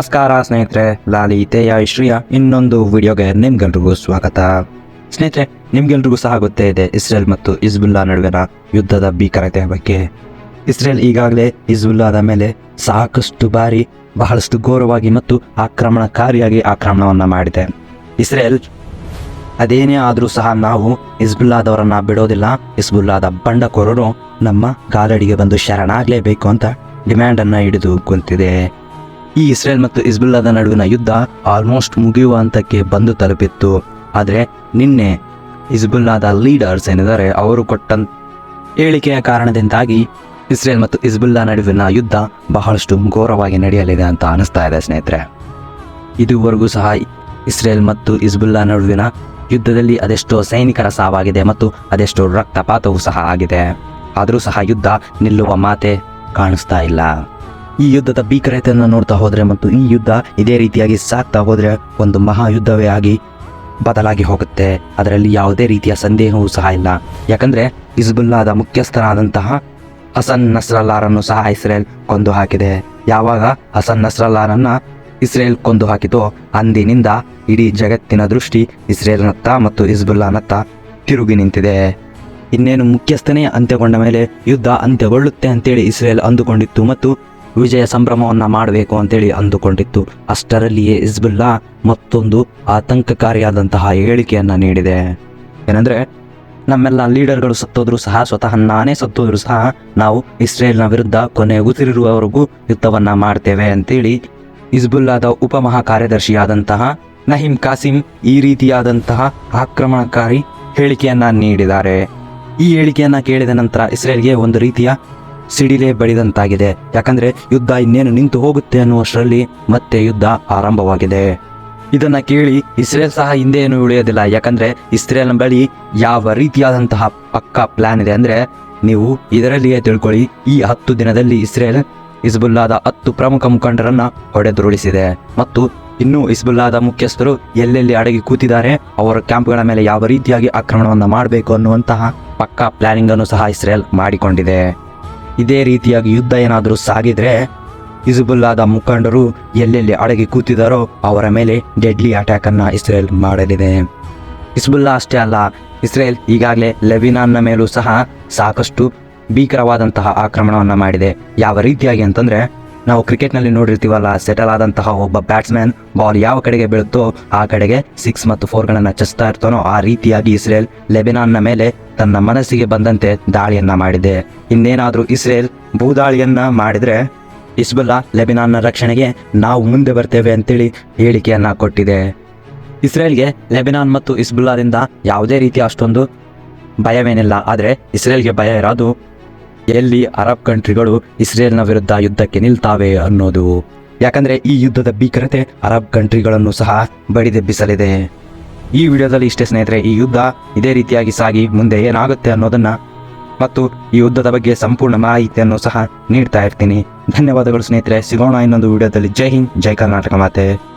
ನಮಸ್ಕಾರ ಸ್ನೇಹಿತರೆ, ಲಾಲಿ ತೇಯ ಇಶ್ರಿಯ ಇನ್ನೊಂದು ವಿಡಿಯೋಗೆ ನಿಮ್ಗೆಲ್ರಿಗೂ ಸ್ವಾಗತ. ಸ್ನೇಹಿತರೆ, ನಿಮ್ಗೆಲ್ರಿಗೂ ಸಹ ಗೊತ್ತೇ ಇದೆ, ಇಸ್ರೇಲ್ ಮತ್ತು ಇಸ್ಬುಲ್ಲಾ ನಡುವಿನ ಯುದ್ಧದ ಭೀಕರತೆಯ ಬಗ್ಗೆ. ಇಸ್ರೇಲ್ ಈಗಾಗಲೇ ಇಸ್ಬುಲ್ಲಾದ ಮೇಲೆ ಸಾಕಷ್ಟು ಬಾರಿ ಬಹಳಷ್ಟು ಘೋರವಾಗಿ ಮತ್ತು ಆಕ್ರಮಣಕಾರಿಯಾಗಿ ಆಕ್ರಮಣವನ್ನ ಮಾಡಿದೆ. ಇಸ್ರೇಲ್ ಅದೇನೇ ಆದರೂ ಸಹ ನಾವು ಇಸ್ಬುಲ್ಲಾದವರನ್ನ ಬಿಡೋದಿಲ್ಲ ಇಸ್ಬುಲ್ಲಾದ ಬಂಡಕೋರರು ನಮ್ಮ ಕಾಲಡಿಗೆ ಬಂದು ಶರಣಾಗಲೇಬೇಕು ಅಂತ ಡಿಮ್ಯಾಂಡನ್ನು ಹಿಡಿದು ಕುಂತಿದೆ. ಈ ಇಸ್ರೇಲ್ ಮತ್ತು ಇಸ್ಬುಲ್ಲಾದ ನಡುವಿನ ಯುದ್ಧ ಆಲ್ಮೋಸ್ಟ್ ಮುಗಿಯುವ ಹಂತಕ್ಕೆ ಬಂದು ತಲುಪಿತ್ತು. ಆದರೆ ನಿನ್ನೆ ಇಸ್ಬುಲ್ಲಾದ ಲೀಡರ್ಸ್ ಏನಿದ್ದಾರೆ, ಅವರು ಕೊಟ್ಟ ಹೇಳಿಕೆಯ ಕಾರಣದಿಂದಾಗಿ ಇಸ್ರೇಲ್ ಮತ್ತು ಇಸ್ಬುಲ್ಲಾ ನಡುವಿನ ಯುದ್ಧ ಬಹಳಷ್ಟು ಘೋರವಾಗಿ ನಡೆಯಲಿದೆ ಅಂತ ಅನಿಸ್ತಾ ಇದೆ ಸ್ನೇಹಿತರೆ. ಇದುವರೆಗೂ ಸಹ ಇಸ್ರೇಲ್ ಮತ್ತು ಇಸ್ಬುಲ್ಲಾ ನಡುವಿನ ಯುದ್ಧದಲ್ಲಿ ಅದೆಷ್ಟೋ ಸೈನಿಕರ ಸಾವಾಗಿದೆ ಮತ್ತು ಅದೆಷ್ಟೋ ರಕ್ತಪಾತವೂ ಸಹ ಆಗಿದೆ. ಆದರೂ ಸಹ ಯುದ್ಧ ನಿಲ್ಲುವ ಮಾತೆ ಕಾಣಿಸ್ತಾ ಇಲ್ಲ. ಈ ಯುದ್ಧದ ಭೀಕರತೆಯನ್ನು ನೋಡ್ತಾ ಹೋದ್ರೆ ಮತ್ತು ಈ ಯುದ್ಧ ಇದೇ ರೀತಿಯಾಗಿ ಸಾಗ್ತಾ ಹೋದ್ರೆ ಒಂದು ಮಹಾಯುದ್ಧವೇ ಆಗಿ ಬದಲಾಗಿ ಹೋಗುತ್ತೆ. ಅದರಲ್ಲಿ ಯಾವುದೇ ರೀತಿಯ ಸಂದೇಹವೂ ಸಹ ಇಲ್ಲ. ಯಾಕಂದ್ರೆ ಇಸ್ಬುಲ್ಲಾದ ಮುಖ್ಯಸ್ಥರಾದಂತಹ ಹಸನ್ ನಸ್ರಲ್ಲಾರನ್ನು ಸಹ ಇಸ್ರೇಲ್ ಕೊಂದು ಹಾಕಿದೆ. ಯಾವಾಗ ಹಸನ್ ನಸ್ರಲ್ಲಾರನ್ನ ಇಸ್ರೇಲ್ ಕೊಂದು ಹಾಕಿತೋ ಅಂದಿನಿಂದ ಇಡೀ ಜಗತ್ತಿನ ದೃಷ್ಟಿ ಇಸ್ರೇಲ್ನತ್ತ ಮತ್ತು ಇಸ್ಬುಲ್ಲಾನತ್ತ ತಿರುಗಿ ನಿಂತಿದೆ. ಇನ್ನೇನು ಮುಖ್ಯಸ್ಥನೇ ಅಂತ್ಯಗೊಂಡ ಮೇಲೆ ಯುದ್ಧ ಅಂತ್ಯಗೊಳ್ಳುತ್ತೆ ಅಂತೇಳಿ ಇಸ್ರೇಲ್ ಅಂದುಕೊಂಡಿತ್ತು ಮತ್ತು ವಿಜಯ ಸಂಭ್ರಮವನ್ನ ಮಾಡಬೇಕು ಅಂತೇಳಿ ಅಂದುಕೊಂಡಿತ್ತು. ಅಷ್ಟರಲ್ಲಿಯೇ ಇಸ್ಬುಲ್ಲಾ ಮತ್ತೊಂದು ಆತಂಕಕಾರಿಯಾದಂತಹ ಹೇಳಿಕೆಯನ್ನ ನೀಡಿದೆ. ಏನಂದ್ರೆ, ನಮ್ಮೆಲ್ಲ ಲೀಡರ್ಗಳು ಸತ್ತೋದ್ರೂ ಸಹ, ಸ್ವತಃ ನಾನೇ ಸತ್ತೋದ್ರೂ ಸಹ ನಾವು ಇಸ್ರೇಲ್ನ ವಿರುದ್ಧ ಕೊನೆ ಉಸಿರಿರುವವರೆಗೂ ಯುದ್ಧವನ್ನ ಮಾಡ್ತೇವೆ ಅಂತೇಳಿ ಇಸ್ಬುಲ್ಲಾದ ಉಪಮಹಾ ಕಾರ್ಯದರ್ಶಿಯಾದಂತಹ ನಹೀಂ ಕಾಸಿಂ ಈ ರೀತಿಯಾದಂತಹ ಆಕ್ರಮಣಕಾರಿ ಹೇಳಿಕೆಯನ್ನ ನೀಡಿದ್ದಾರೆ. ಈ ಹೇಳಿಕೆಯನ್ನ ಕೇಳಿದ ನಂತರ ಇಸ್ರೇಲ್ಗೆ ಒಂದು ರೀತಿಯ ಸಿಡಿಲೆ ಬಡಿದಂತಾಗಿದೆ. ಯಾಕಂದ್ರೆ ಯುದ್ಧ ಇನ್ನೇನು ನಿಂತು ಹೋಗುತ್ತೆ ಅನ್ನುವಷ್ಟರಲ್ಲಿ ಮತ್ತೆ ಯುದ್ಧ ಆರಂಭವಾಗಿದೆ. ಇದನ್ನ ಕೇಳಿ ಇಸ್ರೇಲ್ ಸಹ ಹಿಂದೆ ಏನು ಉಳಿಯೋದಿಲ್ಲ. ಯಾಕಂದ್ರೆ ಇಸ್ರೇಲ್ನ ಬಳಿ ಯಾವ ರೀತಿಯಾದಂತಹ ಪಕ್ಕಾ ಪ್ಲಾನ್ ಇದೆ ಅಂದ್ರೆ ನೀವು ಇದರಲ್ಲಿಯೇ ತಿಳ್ಕೊಳ್ಳಿ. ಈ ಹತ್ತು ದಿನದಲ್ಲಿ ಇಸ್ರೇಲ್ ಇಸ್ಬುಲ್ಲಾದ ಹತ್ತು ಪ್ರಮುಖ ಮುಖಂಡರನ್ನ ಹೊಡೆದುರುಳಿಸಿದೆ. ಮತ್ತು ಇನ್ನು ಇಸ್ಬುಲ್ಲಾದ ಮುಖ್ಯಸ್ಥರು ಎಲ್ಲೆಲ್ಲಿ ಅಡಗಿ ಕೂತಿದ್ದಾರೆ, ಅವರ ಕ್ಯಾಂಪ್ಗಳ ಮೇಲೆ ಯಾವ ರೀತಿಯಾಗಿ ಆಕ್ರಮಣವನ್ನು ಮಾಡಬೇಕು ಅನ್ನುವಂತಹ ಪಕ್ಕಾ ಪ್ಲಾನಿಂಗ್ ಅನ್ನು ಸಹ ಇಸ್ರೇಲ್ ಮಾಡಿಕೊಂಡಿದೆ. ಇದೇ ರೀತಿಯಾಗಿ ಯುದ್ಧ ಏನಾದರೂ ಸಾಗಿದ್ರೆ ಇಸ್ಬುಲ್ಲಾದ ಮುಖಂಡರು ಎಲ್ಲೆಲ್ಲಿ ಅಡಗಿ ಕೂತಿದಾರೋ ಅವರ ಮೇಲೆ ಡೆಡ್ಲಿ ಅಟ್ಯಾಕ್ ಅನ್ನ ಇಸ್ರೇಲ್ ಮಾಡಲಿದೆ. ಇಸ್ಬುಲ್ಲಾ ಅಷ್ಟೇ ಅಲ್ಲ, ಇಸ್ರೇಲ್ ಈಗಾಗಲೇ ಲೆಬಿನಾನ್ನ ಮೇಲೂ ಸಹ ಸಾಕಷ್ಟು ಭೀಕರವಾದಂತಹ ಆಕ್ರಮಣವನ್ನು ಮಾಡಿದೆ. ಯಾವ ರೀತಿಯಾಗಿ ಅಂತಂದ್ರೆ, ನಾವು ಕ್ರಿಕೆಟ್ನಲ್ಲಿ ನೋಡಿರ್ತೀವಲ್ಲ ಸೆಟಲ್ ಆದಂತಹ ಒಬ್ಬ ಬ್ಯಾಟ್ಸ್ಮನ್ ಬಾಲ್ ಯಾವ ಕಡೆಗೆ ಬೀಳುತ್ತೋ ಆ ಕಡೆಗೆ ಸಿಕ್ಸ್ ಮತ್ತು ಫೋರ್ಗಳನ್ನು ಚಸ್ತಾ ಇರ್ತಾನೋ ಆ ರೀತಿಯಾಗಿ ಇಸ್ರೇಲ್ ಲೆಬೆನಾನ್ನ ಮೇಲೆ ತನ್ನ ಮನಸ್ಸಿಗೆ ಬಂದಂತೆ ದಾಳಿಯನ್ನ ಮಾಡಿದೆ. ಇನ್ನೇನಾದರೂ ಇಸ್ರೇಲ್ ಭೂದಾಳಿಯನ್ನ ಮಾಡಿದ್ರೆ ಇಸ್ಬುಲ್ಲಾ ಲೆಬಿನಾನ್ನ ರಕ್ಷಣೆಗೆ ನಾವು ಮುಂದೆ ಬರ್ತೇವೆ ಅಂತೇಳಿ ಹೇಳಿಕೆಯನ್ನ ಕೊಟ್ಟಿದೆ. ಇಸ್ರೇಲ್ಗೆ ಲೆಬಿನಾನ್ ಮತ್ತು ಇಸ್ಬುಲ್ಲಾದಿಂದ ಯಾವುದೇ ರೀತಿಯ ಅಷ್ಟೊಂದು ಭಯವೇನಿಲ್ಲ. ಆದರೆ ಇಸ್ರೇಲ್ಗೆ ಭಯ ಇರೋದು ಎಲ್ಲಿ ಅರಬ್ ಕಂಟ್ರಿಗಳು ಇಸ್ರೇಲ್ನ ವಿರುದ್ಧ ಯುದ್ಧಕ್ಕೆ ನಿಲ್ತಾವೆ ಅನ್ನೋದು. ಯಾಕಂದ್ರೆ ಈ ಯುದ್ಧದ ಭೀಕರತೆ ಅರಬ್ ಕಂಟ್ರಿಗಳನ್ನು ಸಹ ಬಡಿದೆಬ್ಬಿಸಲಿದೆ. ಈ ವಿಡಿಯೋದಲ್ಲಿ ಇಷ್ಟೇ ಸ್ನೇಹಿತರೆ, ಈ ಯುದ್ಧ ಇದೇ ರೀತಿಯಾಗಿ ಸಾಗಿ ಮುಂದೆ ಏನಾಗುತ್ತೆ ಅನ್ನೋದನ್ನ ಮತ್ತು ಈ ಯುದ್ಧದ ಬಗ್ಗೆ ಸಂಪೂರ್ಣ ಮಾಹಿತಿಯನ್ನು ಸಹ ನೀಡ್ತಾ ಇರ್ತೀನಿ. ಧನ್ಯವಾದಗಳು ಸ್ನೇಹಿತರೆ, ಸಿಗೋಣ ಇನ್ನೊಂದು ವಿಡಿಯೋದಲ್ಲಿ. ಜೈ ಹಿಂದ್, ಜೈ ಕರ್ನಾಟಕ ಮಾತೆ.